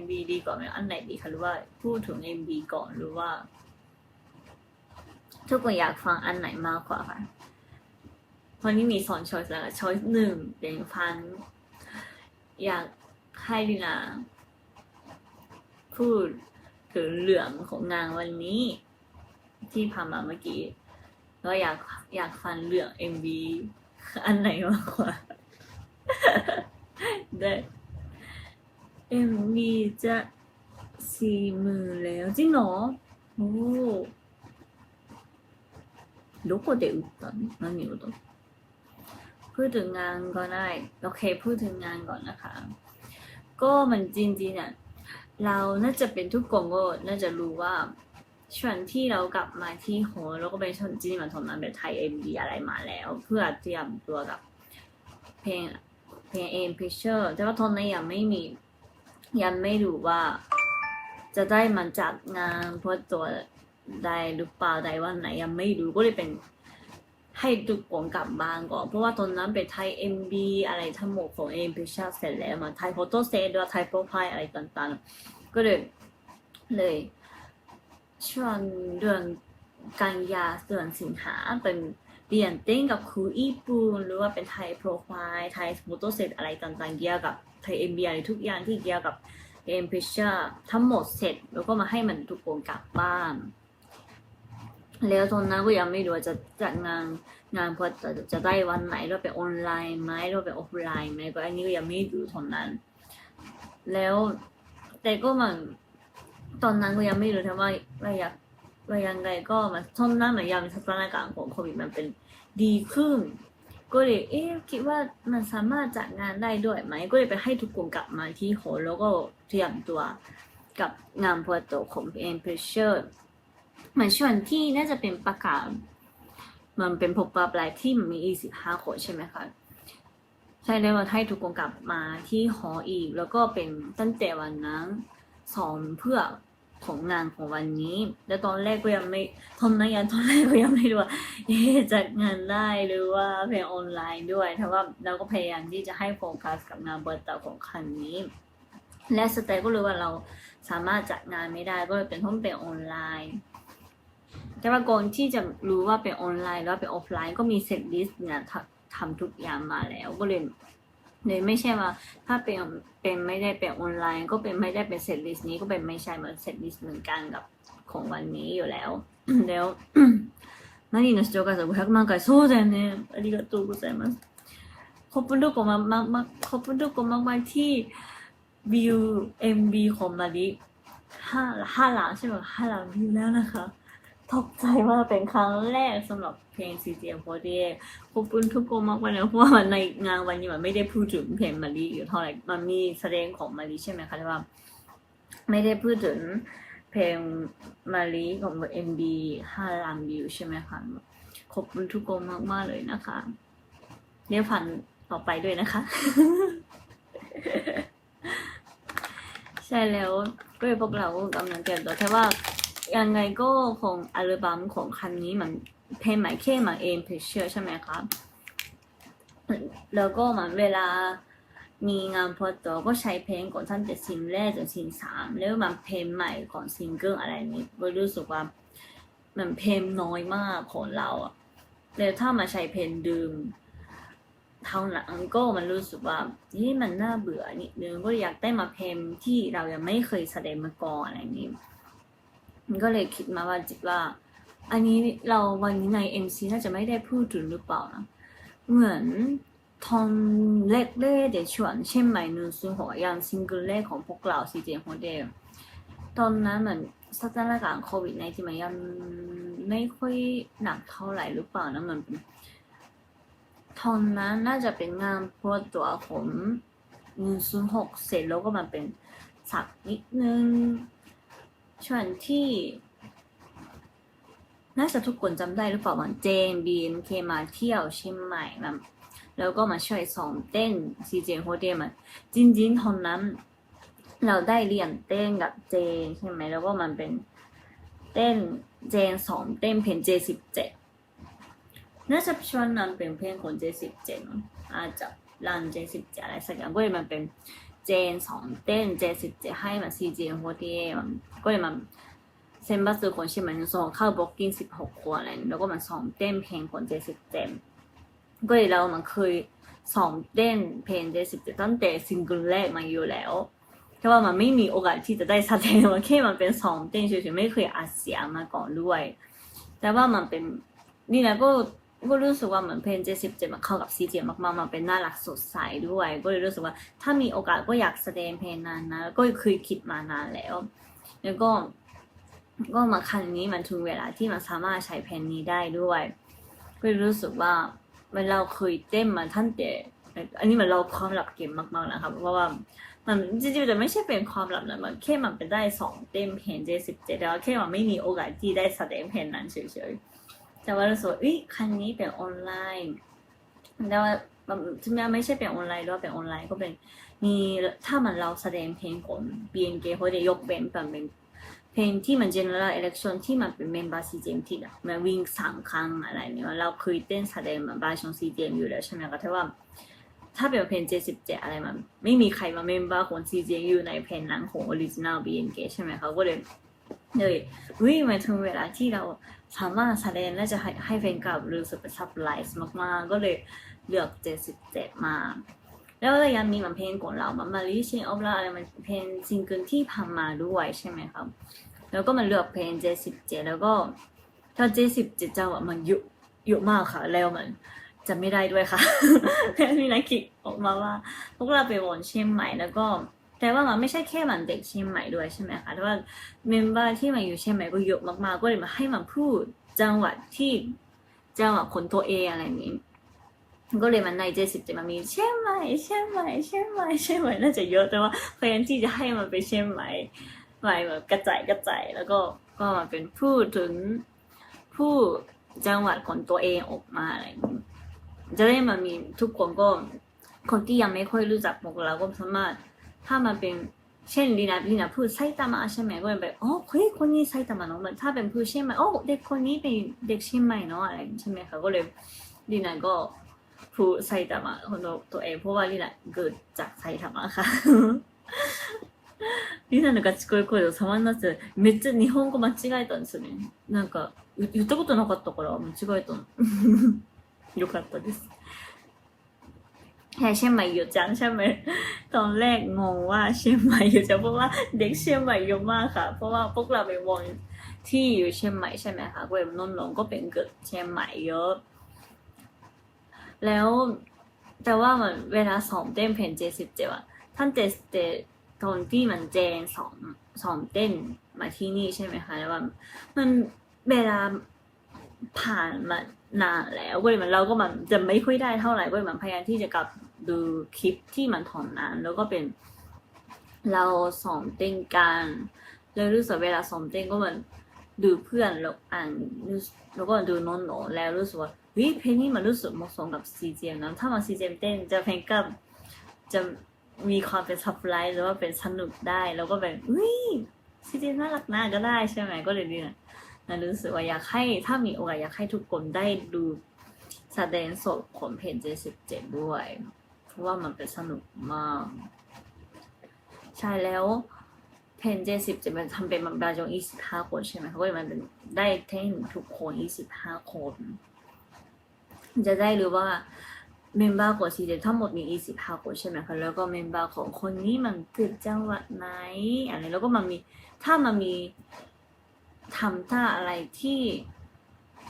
MV ดีกว่าไหมอันไหนดีคะหรือว่าพูดถึง MV ก่อนหรือว่า ทุกคนอยากฟังอันไหนมากกว่าคะเพราะนี่มีสองช้อยส์แล้วช้อยส์หนึ่งเป็นพัน อยากให้ดินาพูดถึงเหลืองของงานวันนี้ ที่ผ่ามาเมื่อกี้แล้วอยากอยากฟังเหลือง MV อันไหนมากกว่า ได้ MV จะสี่หมื่นแล้วจริงเหรอโอ้どこで売ったの何をだพูดถึงงานก็ได้ โอเค พูดถึงงานก่อนนะคะ ก็มันจริงๆเนี่ยเราน่าจะเป็นทุกคนก็น่าจะรู้ว่าช่วงที่เรากลับมาที่โฮแล้วก็เป็นช่วงจริงๆมันทำงานแบบไทยเอ็มดีอะไรมาแล้ว เพื่อเตรียมตัวกับ เพลงเพลงเอ็มพิเชอร์แต่ว่าตอนนั้นยังไม่มี ยังไม่รู้ว่า จะได้มาจัดงานเพื่อตัวได้หรือเปล่าได้วันไหนยังไม่รู้ก็เลยเป็นให้ทุกคนกลับบ้านก่อนเพราะว่าตอนนั้นเป็นไทยเอ็มบีอะไรทั้งหมดของเอ็มพิเชอร์เสร็จแล้วมาไทยโฟโต้เซตด้วยไทยโปรไฟล์อะไรต่างๆ ก็เลยเลยช่วงเดือนกันยาเดือนสิงหาเป็นเรียนเต้นกับครูญี่ปุ่นหรือว่าเป็นไทยโปรไฟล์ไทยโฟโต้เซตอะไรต่างๆเกี่ยวกับ ไทยเอ็มบีอะไรทุกอย่างที่เกี่ยวกับเอ็มพิเชอร์ทั้งหมดเสร็จ แล้วก็มาให้มันทุกคนกลับบ้าน แล้วตอนนั้นก็ยังไม่รู้ว่าจะจัดงานงานพอจะจะได้วันไหนหรือว่าเป็นออนไลน์ไหมหรือว่าเป็นออฟไลน์ไหมก็อันนี้ก็ยังไม่รู้ตอนนั้น แล้วแต่ก็มันตอนนั้นก็ยังไม่รู้ทั้งว่าว่าอยากว่ายังไงก็มันตอนนั้นเหมือนยังสถานการณ์ของโควิดมันเป็นดีขึ้น ก็เลยเอ๊ะคิดว่ามันสามารถจัดงานได้ด้วยไหม ก็เลยไปให้ทุกคนกลับมาที่โฮแล้วก็เตรียมตัวกับงานพอโตของเอ็นเพรสเชอร์เหมือนช่วงที่น่าจะเป็นประกาศมันเป็นพบปะปลายที่มันมี25คนใช่ไหมคะใช่แล้วเราให้ทุกคนกลับมาที่หออีก แล้วก็เป็นตั้งแต่วันนั้นสอนเพื่อ ของงานของวันนี้ แล้วตอนแรกก็ยังไม่ตอนนั้นยังตอนแรกก็ยังไม่รู้ว่าเอ๊ะจัดงานได้หรือว่าเพลงออนไลน์ด้วยแต่ว่าเราก็พยายามที่จะให้โฟกัสกับงานเปิดตัวของครั้งนี้ และสเตย์ก็รู้ว่าเราสามารถจัดงานไม่ได้ก็เลยเป็นต้องเป็นออนไลน์ แต่ว่าก่อนที่จะรู้ว่าเป็นออนไลน์หรือว่าเป็นออฟไลน์ก็มีเซตลิสต์เนี่ยทำทุกอย่างมาแล้วก็เลย เลยไม่ใช่ว่า ถ้าเป็นเป็นไม่ได้เป็นออนไลน์ ก็เป็นไม่ได้เป็นเซตลิสต์นี้ก็เป็นไม่ใช่เหมือนเซตลิสต์เหมือนกันกับของวันนี้อยู่แล้ว แล้ว 何の視聴回数500万回そうだよねありがとうございますขอบคุณทุกคนมากมากมากขอบคุณทุกคนมากมากที่วิว MV ของมาริห้าห้าล้านใช่ไหมห้าล้านวิวแล้วนะคะ ตกใจมากเป็นครั้งแรกสำหรับเพลง CGM48 ขอบคุณทุกคนมากมากเลยเพราะว่าในงานวันนี้มันไม่ได้พูดถึงเพลงมาริอยู่เท่าไหร่มันมีแสดงของมาริใช่ไหมคะแต่ว่า ไม่ได้พูดถึงเพลงมาริของ MB ห้าล้านวิวใช่ไหมคะขอบคุณทุกคนมากๆเลยนะคะเดี๋ยวผ่านต่อไปด้วยนะคะ ใช่แล้วก็พวกเราก็กำลังเตรียมตัวแค่ว่า ยังไงก็คงอัลบั้มของคันนี้มันเพลงใหม่แค่มาเองเพเชอร์ใช่ไหมครับ แล้วก็มันเวลามีงานพอตัวก็ใช้เพลงก่อนตั้งแต่ซิงแรกจนซิงสามแล้วมันเพลงใหม่ของซิงเกิลอะไรนี้ก็รู้สึกว่ามันเพลงน้อยมากของเราอะแล้วถ้ามาใช้เพลงเดิมเท่านั้นก็มันรู้สึกว่านี่มันน่าเบื่อนิดนึงก็อยากได้มาเพลงที่เรายังไม่เคยแสดงมาก่อนอะไรนี้ มันก็เลยคิดมาว่าจิตว่า อันนี้เราวันนี้ใน MC น่าจะไม่ได้พูดถึงหรือเปล่านะเหมือนทอนแรกเล่เดชวนเช่นใหม่นูซุนหัวยังซิงเกิลแรกของพวกเราซีเจโฮเดลตอนนั้นเหมือนสถานการณ์โควิดในที่มันยังไม่ค่อยหนักเท่าไหร่หรือเปล่านะมันตอนนั้นน่าจะเป็นงานพวกตัวของนูซุนหกเสร็จแล้วก็มันเป็นสักนิดนึง ช่วงที่น่าจะทุกคนจำได้หรือเปล่าว่าเจนบีนเคมาเที่ยวเชียงใหม่มันแล้วก็มาช่วยซ้อมเต้นซีเจโฮเดมันจริงๆตอนนั้น เราได้เรียนเต้นกับเจนใช่ไหมแล้วก็มันเป็นเต้นเจนสอนเต้นเพลงเจสิบเจ็ดน่าจะชวงนั้นเป็นเพลงของเจสิบเจ็ดอาจจะรันเจสิบเจ็ดอะไรสักอย่างก็เลยมันเป็น เจนสองเต้นเจสิบเจให้มันซีเจโฮเทมันก็เลยมันเซนบัสคนใช่ไหมส่งเข้าบล็อกกิ้งสิบหกคนอะไรแล้วก็มันสองเต้นเพลงคนเจสิบเจมก็เลยเรามันเคยสองเต้นเพลงเจสิบเจตั้งแต่ซิงเกิลแรกมาอยู่แล้วแต่ว่ามันไม่มีโอกาสที่จะได้แสดงมันแค่มันเป็นสองเต้นเฉยๆไม่เคยอัดเสียงมาก่อนด้วย แต่ว่ามันเป็นนี่นะก็ ก็รู้สึกว่าเหมือนเพลงเจสิบเจมันเข้ากับซีเจมากๆ มันเป็นน่ารักสดใสด้วย ก็เลยรู้สึกว่าถ้ามีโอกาสก็อยากแสดงเพลงนั้นนะ ก็เคยคิดมานานแล้ว แล้วก็ ก็มาครั้งนี้มันถึงเวลาที่มันสามารถใช้เพลงนี้ได้ด้วย ก็เลยรู้สึกว่ามันเราเคยเต้นมาท่านแต่อันนี้มันเราความลับเกมมากๆนะครับ เพราะว่ามันจริงๆจะไม่ใช่เป็นความลับนะมันแค่มันเป็นได้สองเต็มเพลงเจสิบเจ็ดแล้วแค่มันไม่มีโอกาสที่ได้แสดงเพลงนั้นเฉยๆ แต่ว่ารู้สึกว่าอุ๊ยครั้งนี้เป็นออนไลน์แต่ว่าถึงแม้ไม่ใช่เป็นออนไลน์หรือว่าเป็นออนไลน์ก็เป็นมีถ้ามันเราแสดงเพลงของ BNK เขาจะยกเป็นแบบเป็นเพลงที่มัน general election ที่มันเป็น member CGM ที่อะมันวิ่งสามครั้งอะไรเนี่ยเราเคยเต้นแสดงมันบาชอง CGM อยู่แล้วใช่ไหมก็แต่ว่า ถ้าเป็นเพลง77อะไรมันไม่มีใครมาเมมเบอร์ของ CJ อยู่ในเพลงหนังของ Original BNK ใช่ไหมคะก็เลย เลยวิมาถึงเวลาที่เราสามารถแสดงและจะให้ให้แฟนคลับรู้สึกป็นซับไลซ์มากๆ ก็เลยเลือก 77 มา แล้วก็ยังมีมันเพลงของเรามันมาลิเชนออฟลาอะไรมันเพลงซิงเกิลที่ผ่านมาด้วยใช่ไหมครับ แล้วก็มันเลือกเพลง 77 แล้วก็ถ้า 77 จังหวะมันเยอะเยอะมากค่ะ แล้วมันจะไม่ได้ด้วยค่ะแค่มีนักคิดออกมาว่า พวกเราไปวอนเชียงใหม่แล้วก็ แต่ว่ามันไม่ใช่แค่มันเด็กเชียงใหม่ด้วยใช่ไหมคะแต่ว่าเมมเบอร์ที่มาอยู่เชียงใหม่ก็เยอะมากๆ ก็เลยมาให้มันพูดจังหวัดที่จังหวัดคนตัวเองอะไรนี้ก็เลยมันในเจสิบจะมามีเชียงใหม่เชียงใหม่เชียงใหม่เชียงใหม่น่าจะเยอะแต่ว่าพยายามที่จะให้มันไปเชียงใหม่ใหม่แบบกระจายกระจายแล้วก็ก็มาเป็นพูดถึงผู้จังหวัดของตัวเองออกมาอะไรนี้จะได้มันมีทุกคนก็คนที่ยังไม่ค่อยรู้จักพวกเราก็สามารถ ถ้ามันเป็นเช่นลีนาลีนาพูดไซตามะใช่ไหมก็เป็นแบบอ๋อเฮ้ยคนนี้ไซตามะเนาะมันถ้าเป็นพูดเชียงใหม่โอ้เด็กคนนี้เป็นเด็กเชียงใหม่เนาะอะไรใช่ไหมคะก็เลยลีนาก็พูดไซตามะคนตัวเองเพราะว่าลีนาเกิดจากไซตามะค่ะ リナのガチ恋声を様になってめっちゃ日本語間違えたんですよね。なんか言ったことなかったから間違えたの。よかったです แค่เชียงใหม่อยู่จังใช่ไหมตอนแรกงงว่าเชียงใหม่อยู่จังเพราะว่าเด็กเชียงใหม่เยอะมากค่ะ เพราะว่าพวกเราไปวอนที่อยู่เชียงใหม่ใช่ไหมคะเว็บนนหลงก็เป็นเกิดเชียงใหม่เยอะ แล้วแต่ว่ามันเวลาสองเต้นเพลงเจสิบเจ็ดอะท่านเจสเตตอนที่มันแจงสองสองเต้นมาที่นี่ใช่ไหมคะแล้วว่ามันเวลาผ่านมานานแล้วเว้ยมันเราก็มันจะไม่ค่อยได้เท่าไหร่เว้ยมันพยายามที่จะกลับ ดูคลิปที่มันถอนนานแล้วก็เป็นเราสองเต้นกันแล้วรู้สึกเวลาสองเต้นก็เหมือนดูเพื่อนแล้วอ่านแล้วก็ดูโน้นโนแล้วรู้สึกว่าเฮ้ยเพลงนี้มันรู้สึกเหมาะสมกับซีเจมนะถ้ามาซีเจมเต้นจะเพลงกับจะมีความเป็นซับไลท์หรือว่าเป็นสนุกได้ แล้วก็แบบเฮ้ยซีเจมน่ารักน่าก็ได้ใช่ไหมก็เลยเนี่ยนะรู้สึกว่าอยากให้ถ้ามีโอกาสอยากให้ทุกคนได้ดูแสดงสดของเพลงเจสิบเจ็ดด้วย ราะว่ามันเป็นสนุกมาก ใช่แล้วเพนเจสิบจะมันทำเป็นมันบาจงยี่สิบห้าคนใช่ไหมเขาก็เลยมันเป็นได้เท่งทุกคนยี่สิบห้าคน จะได้รู้ว่าเมมเบอร์ของซีเจทั้งหมดมียี่สิบห้าคนใช่ไหมคะแล้วก็เมมเบอร์ของคนนี้มันเกิดจังหวัดไหนอะไรแล้วก็มันมีถ้ามันมีทำท่าอะไรที่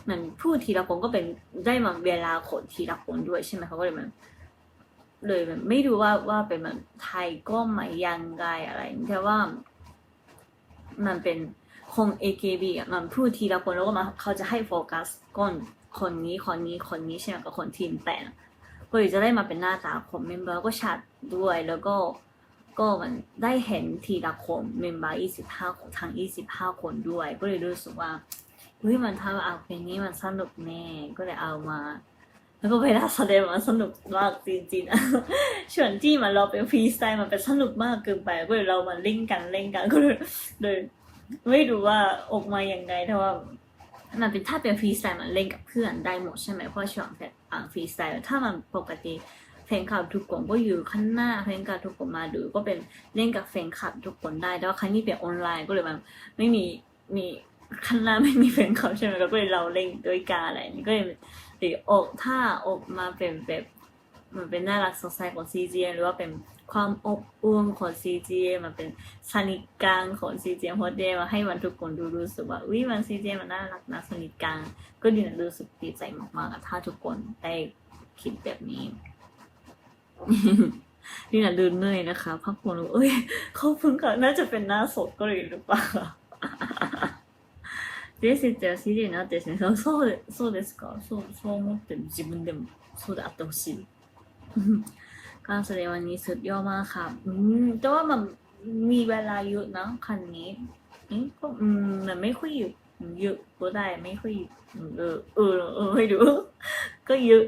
มันพูดทีละคนก็เป็นได้มาเวลาคนทีละคนด้วยใช่ไหมเขาก็เลยมัน เลยมันไม่รู้ว่าว่าเป็นมันไทยก็ไม่ยังไงอะไรแต่ว่า มันเป็นคง AKB อะมันพูดทีละคนแล้วก็มาเขาจะให้โฟกัสก้นคนนี้คนนี้คนนี้ใช่ไหมกับคนทีมแปดก็เลยจะได้มาเป็นหน้าตาของเมมเบอร์ก็ชัดด้วยแล้วก็ก็มันได้เห็นทีละคนเมมเบอร์ยี่สิบห้าของทางยี่สิบห้าคนด้วย ก็เลยรู้สึกว่าเฮ้ยมันทำเอาเพลงนี้มันสนุกแน่ก็เลยเอามา แล้วก็เวลาแสดงมันสนุกมากจริงๆนะส่วนที่มันเราเป็นฟรีสไตล์มันเป็นสนุกมากเกินไปก็เลยเรามาเล่นกันเล่นกันก็เลยเลยไม่รู้ว่าออกมาอย่างไงแต่ว่ามันเป็นถ้าเป็นฟรีสไตล์มันเล่นกับเพื่อนได้หมดใช่ไหมเพราะช่วงแบบอ่าฟรีสไตล์ถ้ามันปกติฟฟนคลับทุกคนก็อยู่ข้างหน้าแฟนคลับทุกคนมาดูก็เป็นเล่นกับแฟนคลับทุกคนได้แต่ว่าครั้งนี้เป็นออนไลน์ก็เลยมันไม่มีมีข้างหน้าไม่มีแฟนคลับใช่ไหมก็เลยเราเล่นด้วยกันอะไรนี้ก็เลย หรืออกถ้าอกมาเป็นแบบมันเป็นน่ารักสดใสของ CGM หรือว่าเป็นความอบอุ่นของ CGM มันเป็นสนิทกันของ CGM เพราะเดมาให้มันทุกคนดูรู้สึกว่าวิมัน CGM มันน่ารักนะสนิทกันก็ดีนะรู้สึกดีใจมากๆถ้าทุกคนได้คิดแบบนี้นี่นะดูเหนื่อยนะคะพักผ่อนเอ้ยเขาเพิ่งค่ะน่าจะเป็นหน้าสดก็เลยหรือเปล่า This is the CD になってですね。そうそうでそうですか。そうそう思ってる自分でもそうであってほしい。การแสดงวันนี้สุดยอดมากค่ะอืมแต่ว่ามันมีเวลาเยอะนะคันนี้อืมก็อืมมันไม่ค่อยเยอะเยอะก็ได้ไม่ค่อยอืมเออเออเออให้ดู ก็เยอะ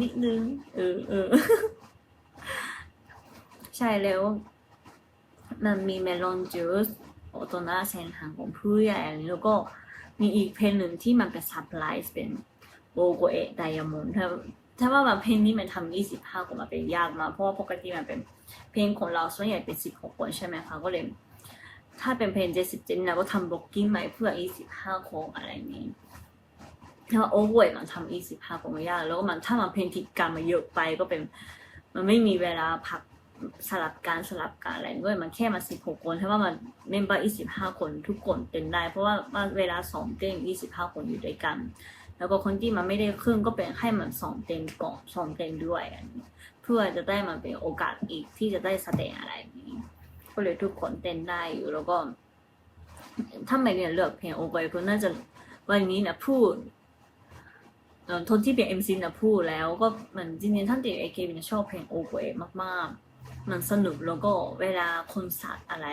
นิดนึง เออเอ อ ใช่แล้ว มันมีเมลอนจูส โอโตนาเซนหางของผู้ใหญ่แล้วก็มีอีกเพลงหนึ่งที่มันเป็นซับไลซ์เป็นโอโกเอะไดยามอนถ้าถ้าว่าแบบเพลงนี้มันทำยี่สิบห้าคนมาเป็นยากมากเพราะว่าปกติมันเป็นเพลงของเราส่วนใหญ่เป็นสิบหกคนใช่ไหมคะก็เลยถ้าเป็นเพลงเจ็ดสิบเจ็ดเราก็ทำบล็อกกิ้งใหม่เพื่อยี่สิบห้าคนอะไรนี้ถ้าว่าโอเวอร์มันทำยี่สิบห้าคนไม่ยากแล้วก็มันถ้ามันเพลงทิดกันมาเยอะไปก็เป็น มันไม่มีเวลาพัก สลับการสลับการอะไรด้วยมันแค่มาสิบหกคนถ้าว่ามันเมมเบอร์ยี่สิบห้าคนทุกคนเต้นได้ เพราะว่าวาเวลาสองเต้นยี่สิบห้าคนอยู่ด้วยกัน แล้วก็คนที่มันไม่ได้ครึ่งก็เป็นให้มันสองเต็มก่อนสองเต็มด้วยอันเพื่อจะได้มาเป็นโอกาสอีกที่จะได้แสดงอะไรนี้ก็เลยทุกคนเต้นได้อยู่แล้วก็ถ้าไม่เนี่ยเลือกเพลงโอเวอร์ก็น่าจะวันนี้นะพูดท่อทนที่เป็นเอ็มซีนะพูดแล้วก็เหมือนจริงๆท่านติดเอเคบินชอบเพลงโอเวอร์มากๆ มันสนุกแล้วก็เวลาคนเสิร์อะไร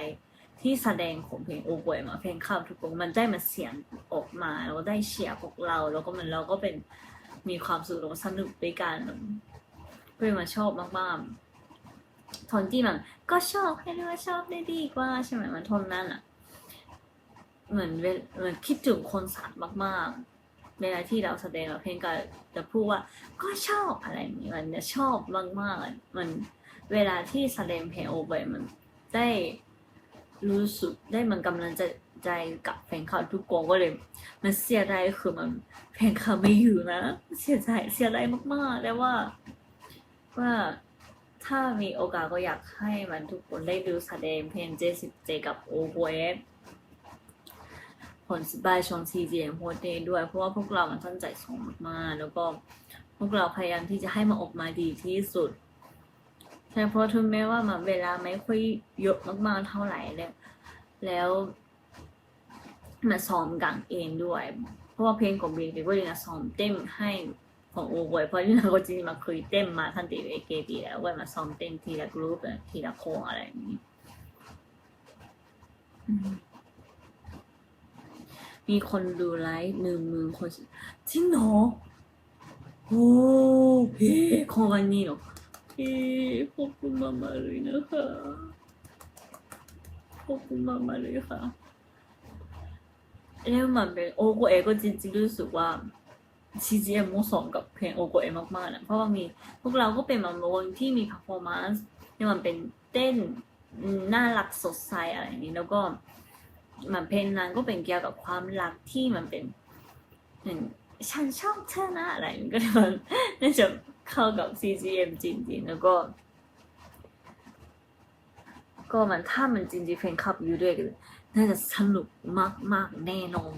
ที่แสดงของเพลงโอเวอร์มาเพลงข้าวทุกคนมันได้มาเสียงออกมาแล้วได้เชียร์พวกเรา แล้วก็มันเราก็เป็นมีความสุขแล้วสนุกด้วยกันก็เลยมาชอบมากๆทอนที่มันก็ชอบให้ด้วยชอบได้ดีกว่าใช่ไหมมันทนนั่นอะเหมือนเหมือนคิดถึงคนเสิร์มากๆ เวลาที่เราแสดงเราเพลงก็จะพูดว่าก็ชอบอะไรนี้มันจะชอบมากๆอะมัน เวลาที่แสดงเพลงโอเวอร์มันได้รู้สึกได้มันกำลังจะใจกับแฟนคลับทุกคนก็เลย มันเสียดายคือมันแฟนคลับไม่อยู่นะ เสียใจเสียดายมากๆแล้วว่า ว่าถ้ามีโอกาสก็อยากให้มันทุกคนได้ดูแสดงเพลงเจสิเจกับโอเวอร์ผลสบายชงซีเจโฮเดด้วย เพราะว่าพวกเรามันตั้งใจส่งมากๆ แล้วก็พวกเราพยายามที่จะให้มันออกมาดีที่สุด ใช่เพราะถึงแม้ว่ามันเวลาไม่ค่อยเยอะมากๆเท่าไหร่แล้วแล้วมาซ้อมกันเองด้วย เพราะว่าเพลงของบีก็เลยนะซ้อมเต้นให้ของโอเวอร์เพราะที่เราก็จริงมาเคยเต้นมาทันติเอเกปีแล้วก็มาซ้อมเต้นทีละกรุ๊ปทีละโคงอะไรอย่างนี้มีคนดูไลฟ์หนึ่งมื่นคนจริงเหรอโอ้เฮ้ของวันนี้เหรอ เฮ้ขอบคุณมากๆเลยนะคะขอบคุณมากๆเลยค่ะแล้วมันเป็นโอโกเอก็จริงๆรู้สึกว่า CGM เหมาะสมกับเพลงโอโกเอมากๆนะเพราะว่ามีพวกเราก็เป็นแบบวงที่มี performance ที่มันเป็นเต้นน่ารักสดใสอะไรอย่างนี้ แล้วก็มันเพลงนั้นก็เป็นเกี่ยวกับความรักที่มันเป็นฉันชอบเธอนะอะไรอย่างนี้ก็เลยมันน่าจะ เข้ากับ CGM จริงๆ แล้วก็ ก็มันถ้ามันจริงๆเพลงขับอยู่ด้วยกันน่าจะสนุกมากๆแน่นอน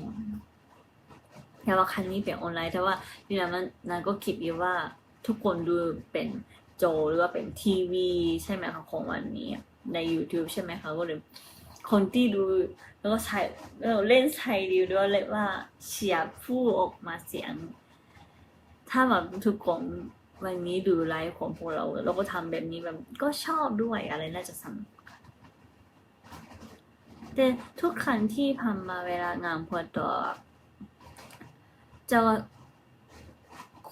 แต่ว่าครั้งนี้เป็นออนไลน์แต่ว่าพี่นันนันก็คิดอยู่ว่าทุกคนดูเป็นโจหรือว่าเป็นทีวีใช่ไหมคะของวันนี้ ใน YouTube ใช่ไหมคะก็เลยคนที่ดูแล้วก็ใช้เราเล่นใช้ดีด้วยเลยว่าเชียผู้ออกมาเสียง ถ้าแบบทุกคน วันนี้ดูไลฟ์ของพวกเรา เราก็ทำแบบนี้แบบก็ชอบด้วยอะไรน่าจะสนุกแต่ทุกครั้งที่ทำมาเวลางานพอต่อจะ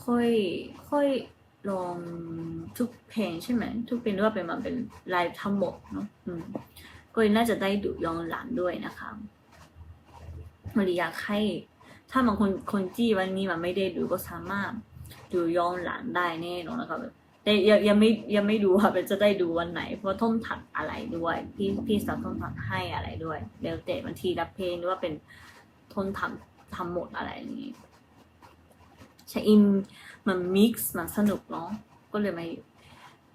ค่อยค่อยลองทุกเพลงใช่ไหมทุกเพลงว่าเป็นมาเป็นไลฟ์ทั้งหมดเนาะอืมก็น่าจะได้ดูย้อนหลังด้วยนะคะมันอยากให้ถ้าบางคนคนที่วันนี้มันไม่ได้ดูก็สามารถ ดูย้อนหลังได้แน่นอนนะคะแบบแต่ยังยังไม่ยังไม่ดูค่ะเป็นจะได้ดูวันไหน เพราะท่อนถักอะไรด้วย พี่พี่สาวท่อนถักให้อะไรด้วยแล้วแต่บางทีรับเพลงหรือว่าเป็นท่อนถักทำหมดอะไรอย่างนี้ชอิมมันมิกซ์มันสนุกเนาะก็เลยไม่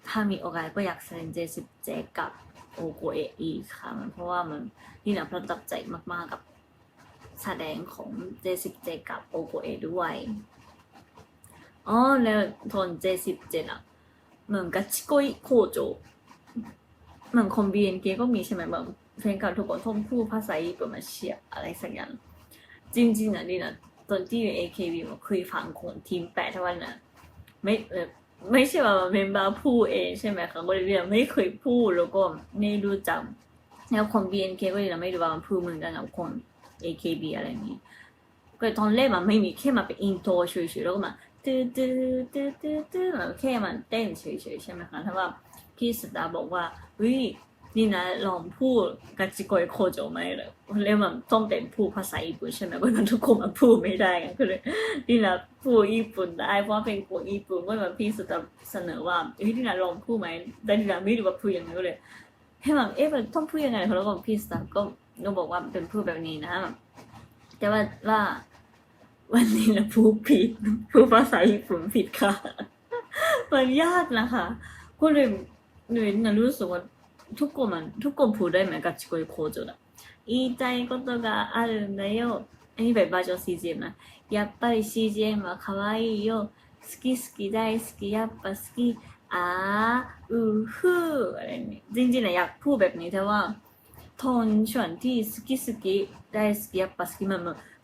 ถ้ามีโอกาสก็อยากแสดงเจสิบเจกับโอโกเออีค่ะ มันเพราะว่ามันนี่นะประทับใจมากๆกับแสดงของเจสิบเจกับโอโกเอด้วย อ๋อแล้วตอนเจสิบเจ็ดอะเหมือนกัชิโกยโคโจเหมือนคอมบีเอ็นเกก็มีใช่ไหมแบบเพลงเก่าทุกคนท่องพูดภาษาญี่ปุ่นมาเชียอะไรสักอย่างจริงๆอะนี่นะตอนที่อยู่ AKB มันเคยฟังคนทีมแปดทวันนะไม่เออไม่ใช่ว่าเมมเบอร์พูดเองใช่ไหมคะก็เลยไม่เคยพูดแล้วก็ไม่รู้จักแล้วคน BNK ก็เลยไม่รู้ว่ามันพูดเหมือนกันกับคน AKB อะไรนี้ก็ตอนแรกมันไม่มีแค่มาเป็นอินโทรเฉยๆแล้วก็มา ตื้อตื้อตื้อตื้อตื้อแบบแค่มันเต้นเฉยๆใช่ไหมคะถ้าว่าพี่สตาร์บอกว่าเฮ้ยนี่นะลองพูดกัจจิโกยโคโจไหมเลยเรียกมันต้องเป็นพูดภาษาญี่ปุ่นใช่ไหมเพราะมันทุกคนมันพูดไม่ได้ไงก็เลยนี่นะพูดญี่ปุ่นได้เพราะเป็นคนญี่ปุ่นก็แบบพี่สตาร์เสนอว่าเฮ้ยนี่นะลองพูดไหมแต่นี่นะไม่รู้ว่าพูดยังไงก็เลยให้แบบเอ๊ะมันต้องพูดยังไงแล้วก็พี่สตาร์ก็ก็บอกว่าเป็นพูดแบบนี้นะแบบแต่ว่าว่า วันนี้นะพูดผิดพูดภาษาญี่ปุ่นผิดค่ะ มันยากนะคะก็เลยหนูนะรู้สึกว่าทุกคนมันทุกคนพูดได้ไหมกับชิโกยโคโจだ言いたいことがあるんだよอันนี้แบบバージョン CGM นะやっぱり CGM は可愛いよ好き好き大好きやっぱ好きอ่าอือฮืออะไรนี่จริงๆนะอยากพูดแบบนี้แต่ว่าโทนส่วนที่好き好き大好きやっぱ好きมัน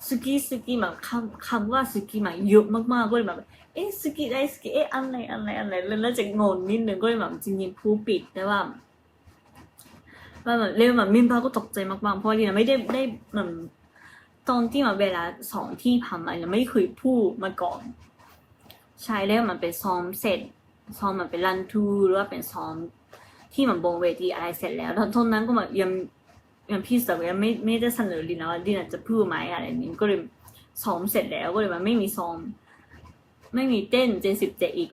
สกีสกีแบบคำคำว่าสกีมันเยอะมากๆก็เลยแบบเอ๊สกีได้สกีเอ๊ะอะไรอะไรอะไรแล้วจะงงนิดนึงก็เลยแบบจริงๆผู้ปิดแต่ว่าว่าแบบเรื่องแบบมินบ้าก็ตกใจมากๆเพราะดีนะไม่ได้ได้แบบตอนที่มาเวลาสองที่ผ่านมาเราไม่เคยพูดมาก่อน ใช่แล้วมันเป็นซ้อมเสร็จซ้อมมันเป็นรันทูหรือว่าเป็นซ้อมที่มันบงเวทีอะไรเสร็จแล้วตอนนั้นก็แบบยัง ยังพี่สาวยังไม่ไม่ได้เสนอลินะว่าลินะจะพูดไหมอะไรนี้ก็เลยซ้อมเสร็จแล้วก็เลยมันไม่มีซ้อม ไม่มีเต้นเจสิบเจอีก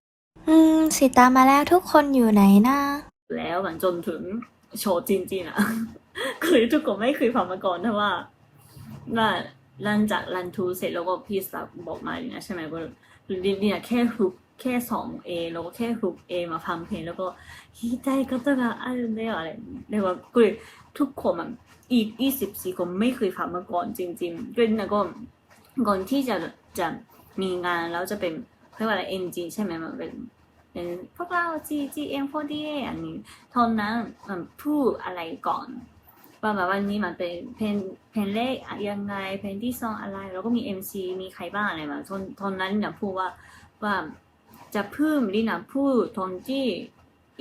อืมสิตามมาแล้วทุกคนอยู่ไหนนะแล้วมันจนถึงโชว์จริงๆอะคือทุกคนไม่เคยฟังมาก่อนถ้าว่าว่าหลังจากรันทูเสร็จแล้วก็พี่สาวบอกมาอย่างนี้นะใช่ไหมก็ลินเนี่ยแค่ฮุก แค่สองเอแล้วก็แค่ฮุกเอมาฟังเพลงแล้วก็ฮิใจก็ต้องอะไรเนี่ยอะไรเรียกว่าก็เลยทุกคนมันอีกยี่สิบสี่คนไม่เคยฟังมาก่อนจริงๆก็นะก็ก่อนที่จะจะมีงานแล้วจะเป็นเรียกว่าอะไรเอ็นจีใช่ไหมมันเป็นเป็นพวกเรา G G M 4อันนี้ตอนนั้นมันพูดอะไรก่อนว่าแบบวันนี้มันเป็นเพลงเพลงเลขยังไงเพลงที่ซองอะไร แล้วก็มี MC มีใครบ้างอะไรมาตอนตอนนั้นเนี่ยพูดว่าว่า จะพิ่มลินะพูดตอนที่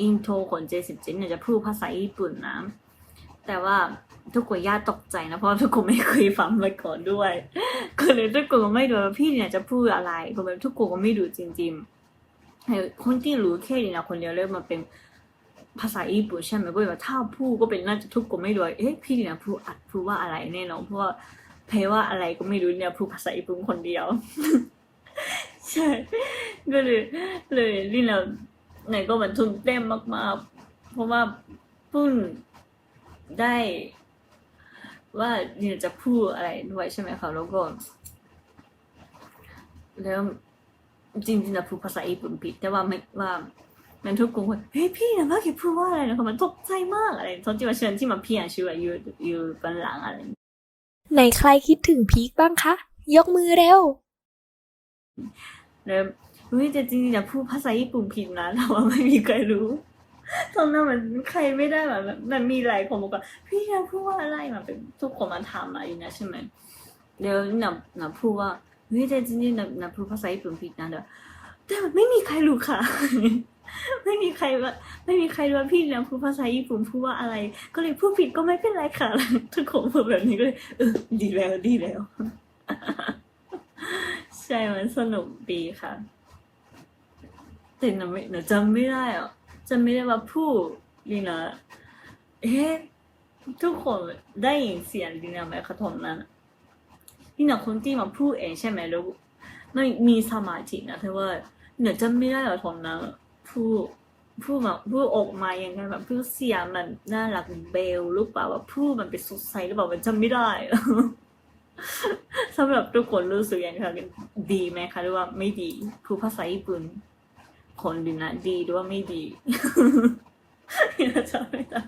อินโทรของ J17 เนี่ยจะพูดภาษาญี่ปุ่นนะ แต่ว่าทุกคนย่าตกใจนะ เพราะทุกคนไม่เคยฟังมาก่อนด้วย ก็เลยทุกคนก็ไม่รู้ว่าพี่เนี่ยจะพูดอะไรก็แบบทุกคนก็ไม่รู้จริงๆคนที่รู้แค่นี้นะคนเดียวเลยมาเป็นภาษาญี่ปุ่นใช่ไหมก็แบบถ้าพูดก็เป็นน่าจะทุกคนไม่รู้เอ๊ะพี่เนี่ยพูดอัดพูดว่าอะไรแน่นอนเพราะว่าเพลว่าอะไรก็ไม่รู้เนี่ยพูดภาษาญี่ปุ่นคนเดียว ใช่ก็เลยเลยนี่เราไหนก็มันทุนเต้นมากๆ เพราะว่าพิ่งได้ว่าเนี่ยจะพูดอะไรด้วยใช่ไหมคะแล้วก็แล้วจริงๆนะพูดภาษาญี่ปุ่นผิด แต่ว่าไม่ว่ามันทุกคนว่าเฮ้ยพี่นะเมื่อกี้พูดว่าอะไรนะคะมันตกใจมากอะไรตอนที่ว่าเชิญที่มาพี่อ่านชื่อว่าอยู่อยู่บนหลังอะไรไหนใครคิดถึงพีคบ้างคะ ยกมือเร็ว แล้วเฮ้ยแต่จริงๆนะพูดภาษาญี่ปุ่นผิดนะแต่ว่าไม่มีใครรู้ตอนนั้นมันใครไม่ได้แบบมันมีหลายคนบอกว่าพี่นะพูดว่าอะไรมาเป็นทุกคนมาถามมาอยู่นะใช่ไหมเดี๋ยวนะนะพูดว่าเฮ้ยแต่จริงๆนะนะพูดภาษาญี่ปุ่นผิดนะเดี๋ยวแต่ไม่มีใครรู้ค่ะ ไม่มีใครว่าไม่มีใครรู้ว่าพี่เนี่ยพูดภาษาญี่ปุ่นพูดว่าอะไร ก็เลยพูดผิดก็ไม่เป็นไรค่ะทุกคนพูดแบบนี้ก็เลยเออดีแล้วดีแล้ว ช่มันสนุกดีค่ะ แต่หนูไม่หนูจำไม่ได้อะจำไม่ได้ว่าพูดดีนะเอ๊ะทุกคนได้ยินเสียงดีนะไหมคะตอนนั้นอะนี่นะคนที่มาพูดเองใช่ไหมแล้วไม่มีสมาธินะแต่ว่าหนูจำไม่ได้หรอกตอนนั้นพูดพูดแบบพูดออกมาอย่างไงแบบพูดเสียงมันน่ารักเบลหรือเปล่าว่าพูดมันเป็นสดใสหรือเปล่ามันจำไม่ได้ สำหรับทุกคนรู้สึกยังไงคะดีไหมคะหรือว่าไม่ดีพูดภาษาญี่ปุ่นคนดูนะดีหรือว่าไม่ดียังจำไม่ได้